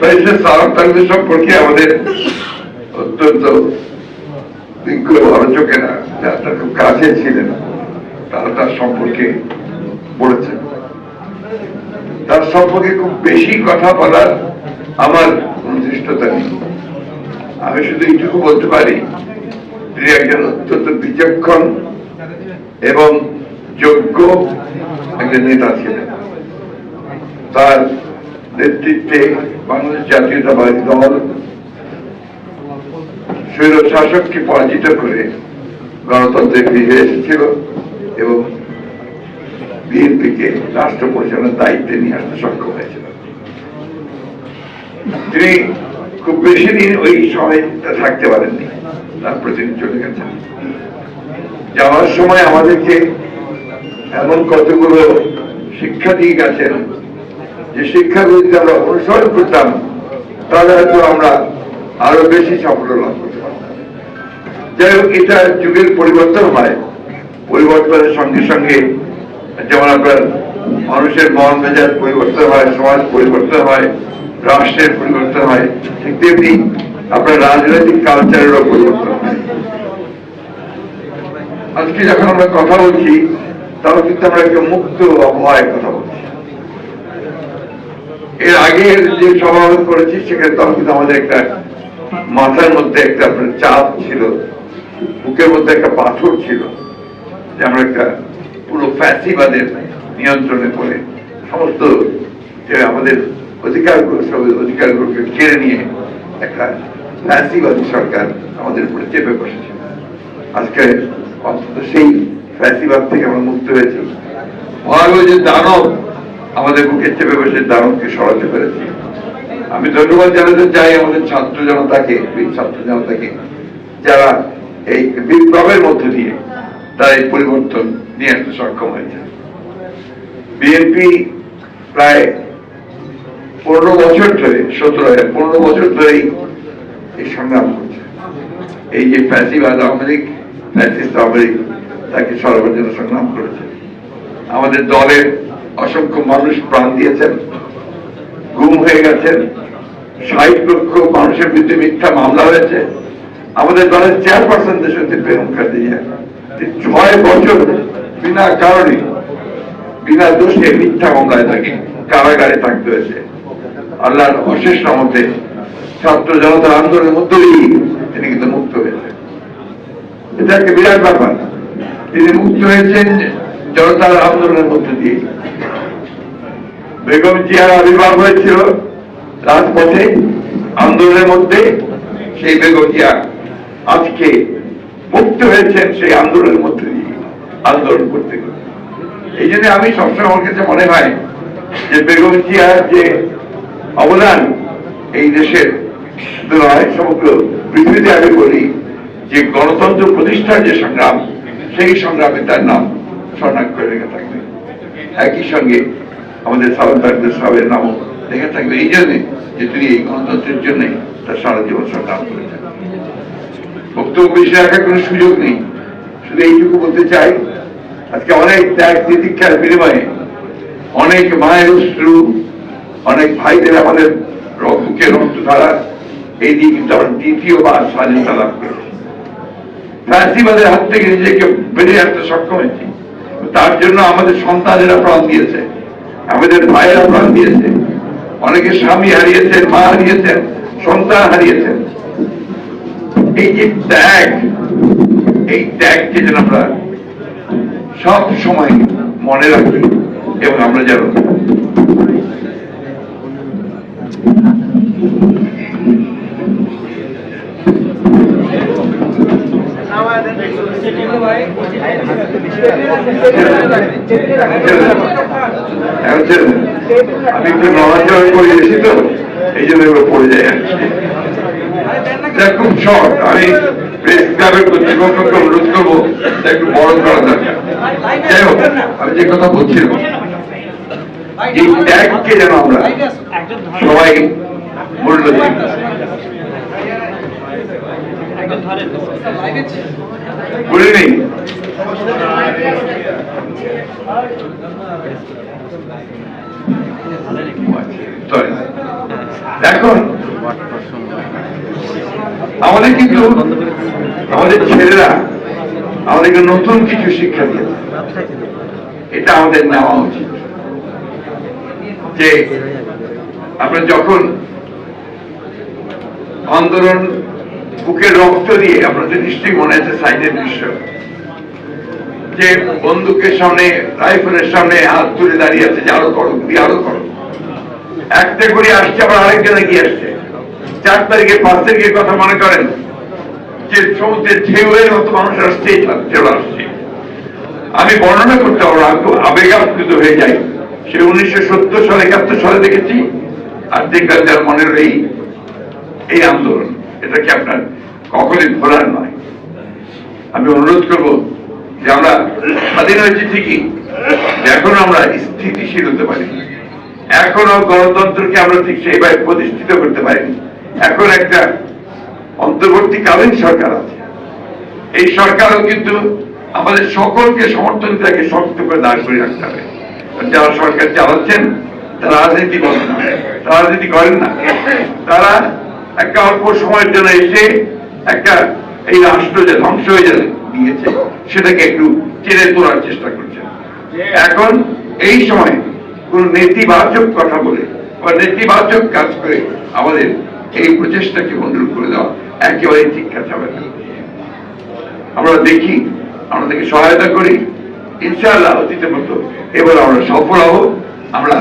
সালাম তাকবীর সম্পর্কে আমাদের অত্যন্ত কাছে ছিলেন। তারা তার সম্পর্কে বলেছেন। তার সম্পর্কে খুব বেশি কথা বলার আমার কোনো দৃষ্টতা নেই। আমি শুধু এইটুকু বলতে পারি, তিনি একজন অত্যন্ত বিচক্ষণ এবং যোগ্য একজন নেতা ছিলেন। তার নেতৃত্বে বাংলাদেশ জাতীয়তাবাদী দল স্বৈর শাসককে পরাজিত করে গণতন্ত্রে ফিরে এসেছিল এবং বিএনপিকে রাষ্ট্র পরিচালনার দায়িত্বে নিয়ে আসতে সক্ষম হয়েছিল। তিনি খুব বেশি দিন ওই সময়টা থাকতে পারেননি তারপরে তিনি চলে গেছেন যাওয়ার সময় আমাদেরকে এমন কতগুলো শিক্ষা দিয়ে গেছেন যে শিক্ষাগুলো যদি আমরা অনুসরণ করতাম, তাহলে হয়তো আমরা আরও বেশি সাফল্য লাভ করতে পারতাম। যাই হোক, এটা যুগের পরিবর্তন হয়। পরিবর্তনের সঙ্গে সঙ্গে যেমন আপনার মানুষের মন মেজাজ পরিবর্তন হয়, সমাজ পরিবর্তন হয়, রাষ্ট্রের পরিবর্তন হয়, ঠিক তেমনি আপনার রাজনৈতিক কালচারেরও পরিবর্তন হয়। আজকে যখন আমরা কথা বলছি, তাহলে কিন্তু আমরা একটা মুক্ত আবহাওয়ায় কথা এর আগের যে সমাবেশ করেছি, সেখানে তখন কিন্তু আমাদের একটা মাথার মধ্যে একটা চাপ ছিল, বুকের মধ্যে একটা পাথর ছিল যে আমরা একটা পুরো ফ্যাসিবাদের নিয়ন্ত্রণে পড়ে সমস্ত যে আমাদের অধিকার সব অধিকারগুলোকে কেড়ে নিয়ে একটা ফ্যাসিবাদী সরকার আমাদের উপরে চেপে বসেছিল আজকে অন্তত সেই ফ্যাসিবাদ থেকে আমরা মুক্ত হয়েছি। ভয়াবহ যে দানব আমাদের বুকে চেপে বসে দানবকে সরাতে পেরেছি আমি ধন্যবাদ জানাতে চাই আমাদের ছাত্র জনতাকে ছাত্র জনতাকে, যারা এই বিপ্লবের মধ্য দিয়ে তারা এই পরিবর্তন নিয়ে আসতে সক্ষম হয়েছে। বিএনপি প্রায় পনেরো বছর ধরে, সতেরো পনেরো বছর ধরেই এই সংগ্রাম করছে। এই যে ফ্যাসিবাদ আওয়ামী লীগ, ফ্যাসিস্ট আওয়ামী লীগ তাকে সরাবার জন্য সংগ্রাম করেছে। আমাদের দলের অসংখ্য মানুষ প্রাণ দিয়েছেন, গুম হয়ে গেছেন, ষাট লক্ষ মানুষের বিরুদ্ধে মিথ্যা মামলা হয়েছে। আমাদের দলের চেয়ারপারসন দেশনেত্রী বেগম খাদিজা তিনি ছয় বছর বিনা কারণে, বিনা দোষে মিথ্যা মামলায় তাকে কারাগারে থাকতে হয়েছে। আল্লাহর অশেষ রহমতে ছাত্র জনতার আন্দোলনের মধ্য দিয়েই তিনি কিন্তু মুক্ত হয়েছে এটা একটা বিরাট ব্যাপার। তিনি মুক্ত হয়েছেন জনতার আন্দোলনের মধ্য দিয়ে। বেগম জিয়ার আবির্ভাব হয়েছিল রাজপথে, আন্দোলনের মধ্যে সেই বেগম জিয়া আজকে মুক্ত হয়েছেন সেই আন্দোলনের মধ্যে দিয়ে আন্দোলন করতে করতে এই জন্য আমি সবসময় আমার কাছে মনে হয় যে বেগম জিয়ার যে অবদান এই দেশের নয়, সমগ্র পৃথিবীতে আমি বলি যে গণতন্ত্র প্রতিষ্ঠার যে সংগ্রাম, সেই সংগ্রামে তার নাম। স্বর্ণাক করে রেখে থাকবে। একই সঙ্গে আমাদের সালাম তাকদের সাহেবের নামও লেখা থাকবে। এই জন্যে যে তিনি এই গণতন্ত্রের জন্যই তার সারা জীবন সংগ্রাম করেছেন। বক্তব্য বেশি রাখার কোনো সুযোগ নেই। শুধু এইটুকু বলতে চাই, আজকে অনেক ত্যাগ তিতিক্ষার বিনিময়ে অনেক মায়ের অশ্রু, অনেক ভাইদের আমাদের র- বুকে রক্ত ধারা এই দিয়ে কিন্তু আমরা দ্বিতীয়বার স্বাধীনতা লাভ করেছি। ফ্যাসিবাদের হাত থেকে নিজেকে বেরিয়ে আসতে সক্ষম হয়েছি। তার জন্য আমাদের সন্তানেরা প্রাণ দিয়েছে, আমাদের ভাইয়েরা প্রাণ দিয়েছে। অনেকে স্বামী হারিয়েছেন, মা হারিয়েছেন, সন্তান হারিয়েছেন। এই যে ত্যাগ, এই ত্যাগকে যেন আমরা সব সময় মনে রাখি এবং আমরা যেন আমি একটু নড়াচড়া করে এসেছি তো এই জন্য এগুলো পড়ে যায় আর কি। খুব শর্ট আমি প্রেস ক্লাবের কর্তৃপক্ষকে অনুরোধ করব একটু বড় করা দরকার। যাই হোক আমি যে কথা বলছিলাম এই ত্যাগকে যেন আমরা সবাই মূল্য দিই। নেই সরি এখন আমাদের কিন্তু আমাদের ছেলেরা আমাদেরকে নতুন কিছু শিক্ষা দিয়েছে। এটা আমাদের নেওয়া উচিত। যে আমরা যখন আন্দোলন বুকের রক্ত দিয়ে আপনাদের নিশ্চয়ই মনে আছে সাইডের দৃশ্য, যে বন্দুকের সামনে, রাইফেলের সামনে হাত তুলে দাঁড়িয়ে আছে, যে আরও করো দিয়ে আরও করো একটা করে আসছে, আবার আরেকজন এগিয়ে আসছে। চার তারিখে পাঁচ তারিখের কথা মনে করেন, যে সমুদ্রের ঢেউয়ের মতো মানুষ আসছে চলে আসছে। আমি বর্ণনা করতে পারব আমি খুব আবেগাপ্লুত হয়ে যাই। সে উনিশশো সত্তর সালে, একাত্তর সালে দেখেছি, আর দেখলাম যার এই এই আন্দোলন। এটা কি আপনার কখনই ভোলার নয়। আমি অনুরোধ করব যে আমরা স্বাধীন হয়েছি ঠিকই এখনও আমরা স্থিতিশীল হতে পারি এখনও গণতন্ত্রকে আমরা ঠিক সেইভাবে প্রতিষ্ঠিত করতে পারিনি। এখন একটা অন্তর্বর্তীকালীন সরকার আছে। এই সরকারও কিন্তু আমাদের সকলকে সমর্থন তাকে শক্ত করে দাঁড় করে রাখতে হবে। যারা সরকার চালাচ্ছেন, তারা রাজনীতি করেন না। রাজনীতি করেন না। তারা একটা অল্প সময়ের জন্য এসে একটা এই রাষ্ট্র যে ধ্বংস হয়ে যাবে দিয়েছে সেটাকে একটু চেনে তোলার চেষ্টা করছে। এখন এই সময় কোন নেতিবাচক কথা বলে বা নেতিবাচক কাজ করে আমাদের এই প্রচেষ্টাকে মন্ডল করে দেওয়া একেবারে ঠিক কাজ হবে না। আমরা দেখি আমাদেরকে সহায়তা করি, ইনশাআল্লাহ অতীতের মতো এবার আমরা সফল হব। আমরা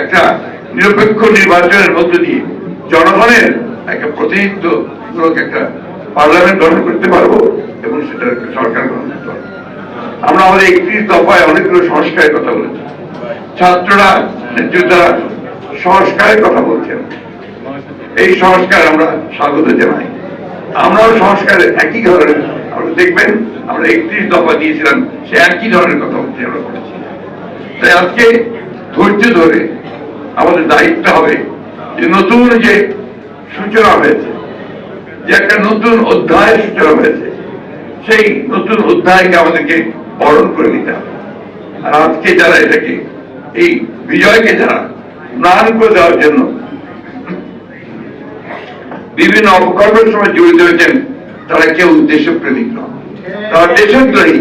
একটা নিরপেক্ষ নির্বাচনের মধ্য দিয়ে জনগণের একটা প্রতিনিধিত্ব মূলক একটা পার্লামেন্ট গঠন করতে পারব এবং সেটা একটা সরকার গঠন করতে পারব। আমরা আমাদের একত্রিশ দফায় অনেকগুলো সংস্কারের কথা বলেছি। ছাত্ররা, নেতৃত্বরা সংস্কারের কথা বলছেন। এই সংস্কার আমরা স্বাগত জানাই। আমরাও সংস্কারের একই ধরনের আমরা দেখবেন আমরা একত্রিশ দফা দিয়েছিলাম, সে একই ধরনের কথা হচ্ছে আমরা বলেছি। তাই আজকে ধৈর্য ধরে আমাদের দায়িত্ব হবে যে নতুন যে সূচনা হয়েছে, যে একটা নতুন অধ্যায়ের সূচনা হয়েছে, সেই নতুন অধ্যায়কে আমাদেরকে বরণ করে নিতে হবে। আর আজকে যারা এটাকে, এই বিজয়কে যারা ম্লান করে দেওয়ার জন্য বিভিন্ন অপকর্মের সময় জড়িত হয়েছেন, তারা কেউ দেশপ্রেমিক নয় তারা দেশদ্রোহী।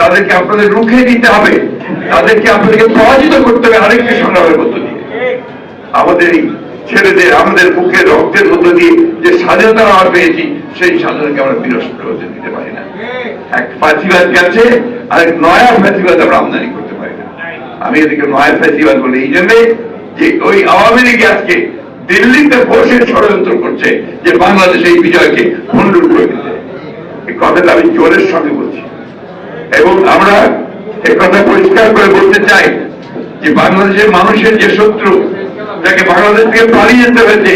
তাদেরকে আপনাদের রুখে দিতে হবে। তাদেরকে আপনাদেরকে পরাজিত করতে হবে আরেকটি সংগ্রামের মধ্য দিয়ে। আমাদের এই ছেলেদের আমাদের মুখে রক্তের মধ্য দিয়ে যে স্বাধীনতা আমরা পেয়েছি, সেই স্বাধীনতাকে আমরা বিনষ্ট হতে দিতে পারি না। এক ফাঁসিবাদ গেছে আর এক নয়া ফাঁসিবাদ আমরা আমদানি করতে পারি না। আমি এদিকে নয়া ফাঁসিবাদ বলি, এই জন্যে যে ওই আওয়ামী লীগ আজকে দিল্লিতে বসে ষড়যন্ত্র করছে যে বাংলাদেশ এই বিজয়কে ভণ্ডুল করে দিতে। এই কথাটা আমি জোরের সঙ্গে বলছি। এবং আমরা এই কথা পরিষ্কার করে বলতে চাই যে বাংলাদেশের মানুষের যে শত্রু তাকে বাংলাদেশ থেকে পালিয়ে যেতে হয়েছে,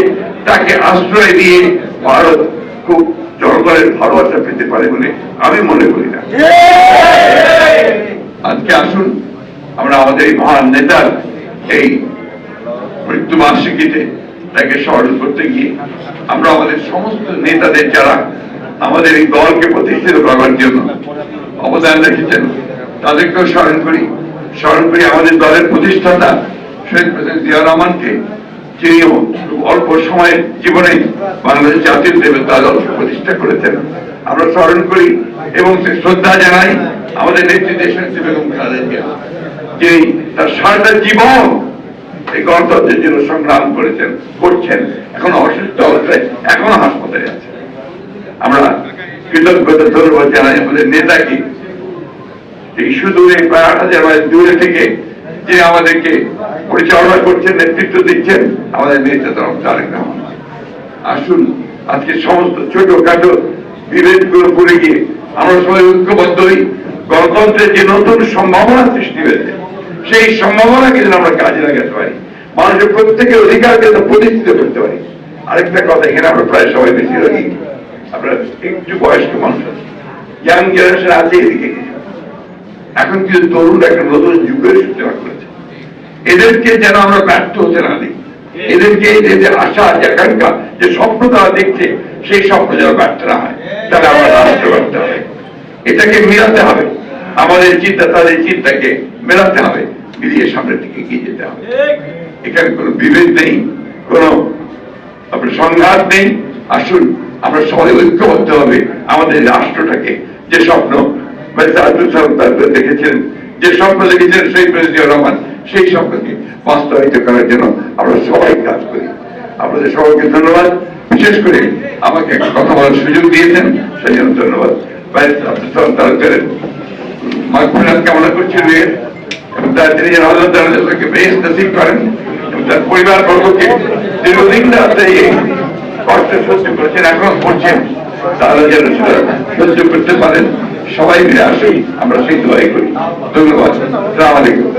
তাকে আশ্রয় দিয়ে ভারত খুব জনগণের ভালোবাসা পেতে পারে বলে আমি মনে করি না। আজকে আসুন, আমরা আমাদের এই মহান নেতার এই মৃত্যু বার্ষিকীতে তাকে স্মরণ করতে গিয়ে আমরা আমাদের সমস্ত নেতাদের যারা আমাদের এই দলকে প্রতিষ্ঠিত করবার জন্য অবদান রেখেছেন, তাদেরকেও স্মরণ করি। স্মরণ করি আমাদের দলের প্রতিষ্ঠাতা শহীদ প্রেসিডেন্ট জিয়া রহমানকে যিনি খুব অল্প সময়ের জীবনে বাংলাদেশ জাতীয় দেবতা দল প্রতিষ্ঠা করেছেন। আমরা স্মরণ করি এবং সে শ্রদ্ধা জানাই আমাদের নেত্রী দেশনেত্রী বেগম খালেদা জিয়া যিনি তার সারাটা জীবন এই গণতন্ত্রের জন্য সংগ্রাম করেছেন, করছেন, এখন অসুস্থ অবস্থায়, এখনও হাসপাতালে আছে। আমরা কৃতজ্ঞতা ধন্যবাদ জানাই আমাদের নেতাকে এই সুদূরে প্রায় আট হাজার দূরে থেকে যে আমাদেরকে পরিচালনা করছেন, নেতৃত্ব দিচ্ছেন, আমাদের নেতা তরফ তারেক আসুন, আজকে সমস্ত ছোটখাটো বিভেদগুলো করে গিয়ে আমরা সবাই ঐক্যবদ্ধ হই। গণতন্ত্রের যে নতুন সম্ভাবনা সৃষ্টি হয়েছে, সেই সম্ভাবনাকে যেন আমরা কাজে লাগাতে পারি। মানুষের প্রত্যেকের অধিকারকে যেন প্রতিষ্ঠিত করতে পারি। আরেকটা কথা, এখানে আমরা প্রায় সবাই বেশি রাখি আমরা একটু বয়স্ক মানুষ আছি ইয়াং জেনারেশন আছে এদিকে। কিছু এখন কিন্তু তরুণ একটা নতুন যুগের সূচনা করেছে। এদেরকে যেন আমরা ব্যর্থ হতে না দিই। এদেরকে এদের আশা, যে আকাঙ্ক্ষা, যে স্বপ্ন তারা দেখছে, সেই স্বপ্ন যেন ব্যর্থ না হয়। তাহলে আমরা রাষ্ট্র করতে হবে। এটাকে মেলাতে হবে। আমাদের চিন্তা, তাদের চিন্তাকে মেলাতে হবে। মিলিয়ে সামনের দিকে এগিয়ে যেতে হবে। এখানে কোনো বিভেদ নেই, কোনো আপনার সংঘাত নেই। আসুন, আমরা সবাই ঐক্যবদ্ধ হবে আমাদের রাষ্ট্রটাকে, যে স্বপ্ন মেজর আব্দুল সালাম তারপরে দেখেছেন যে স্বপ্ন দেখেছেন সেই প্রেসিডিও রহমান, সেই স্বপ্নকে বাস্তবায়িত করার জন্য আমরা সবাই কাজ করি। আপনাদের সবাইকে ধন্যবাদ। বিশেষ করে আমাকে কথা বলার সুযোগ দিয়েছেন, সেই জন্য ধন্যবাদ। তারপরে মাগফিরাত কামনা করছি রুয়ের এবং তার তিনি যেন আল্লাহ তাআলাকে বেশ নসিব করেন। এবং তার পরিবার বর্গকে দীর্ঘদিন রাতে এই কষ্ট সহ্য করেছেন, এখন করছেন তারা যেন সহ্য করতে পারেন। সবাই মিলে আসি আমরা সেই দোয়াই করি। ধন্যবাদ। সালাম আলাইকুম।